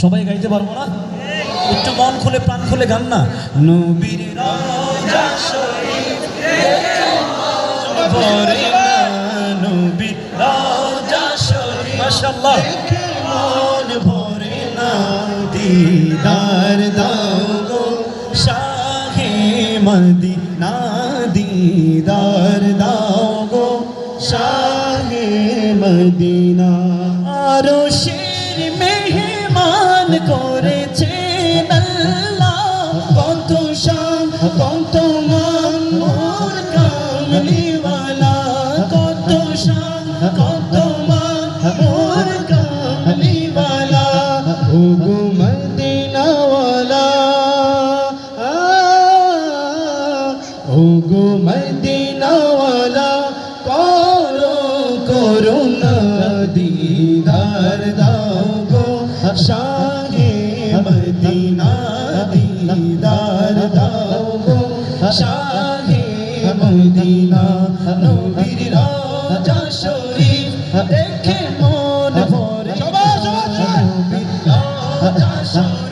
সবাই গাইতে পারব না? একটু মন খুলে প্রাণ খুলে গান না। নবীর রওজা শরীফ ভরে না নবীর রওজা শরীফ। মাশাআল্লাহ। মন ভরে না দিদার দাও গো শাহে মদিনা। দিদার দাও গো শাহে মদিনা আরও শের মেহমান করেছে কত শান, কত মান, মোর কামলিওয়ালা ও গো মদিনাওয়ালা করো করুণা দিদার দাও গো শাহে মদিনা দিদার দাও গো শাহে মদিনা নবীর রাজা শরীফ দেখে মন ভরে। নবীর রাজা শরীফ।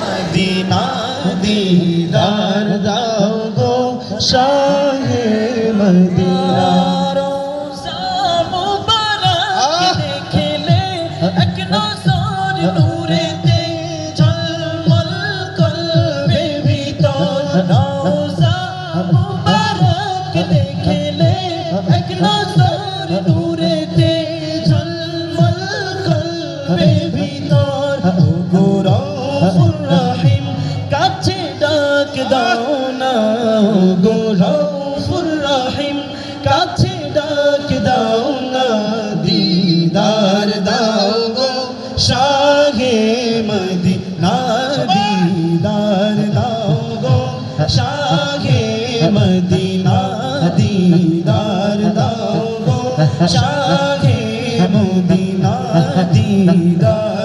মদিনা দিদার দাও গো শাহে মদিনা রোজা ডাক দাও না গো রউফুর রহিম। কাছে ডাক দাও না, দিদার দাও গো শাহে মদিনা, দিদার দাও গো শাহে মদিনা, দিদার দাও গো শাহে মদিনা, দিদার